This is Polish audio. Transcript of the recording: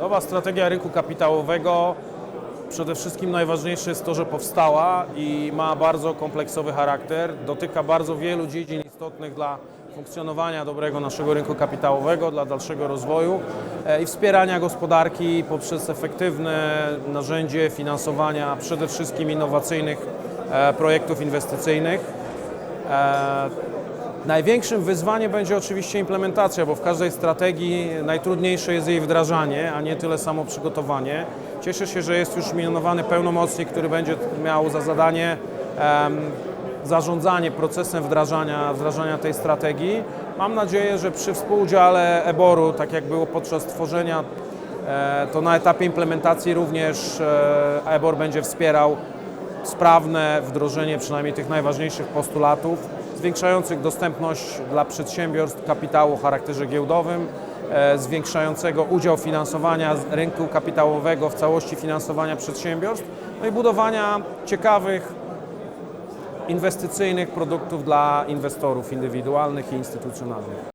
Nowa strategia rynku kapitałowego przede wszystkim najważniejsze jest to, że powstała i ma bardzo kompleksowy charakter. Dotyka bardzo wielu dziedzin istotnych dla funkcjonowania dobrego naszego rynku kapitałowego, dla dalszego rozwoju e, i wspierania gospodarki poprzez efektywne narzędzie finansowania przede wszystkim innowacyjnych e, projektów inwestycyjnych. Największym wyzwaniem będzie oczywiście implementacja, bo w każdej strategii najtrudniejsze jest jej wdrażanie, a nie tyle samo przygotowanie. Cieszę się, że jest już mianowany pełnomocnik, który będzie miał za zadanie em, zarządzanie procesem wdrażania, wdrażania tej strategii. Mam nadzieję, że przy współudziale EBOR-u, tak jak było podczas tworzenia, e, to na etapie implementacji również e, EBOR będzie wspierał sprawne wdrożenie przynajmniej tych najważniejszych postulatów, zwiększających dostępność dla przedsiębiorstw kapitału o charakterze giełdowym, e, zwiększającego udział finansowania rynku kapitałowego w całości finansowania przedsiębiorstw, no i budowania ciekawych, inwestycyjnych produktów dla inwestorów indywidualnych i instytucjonalnych.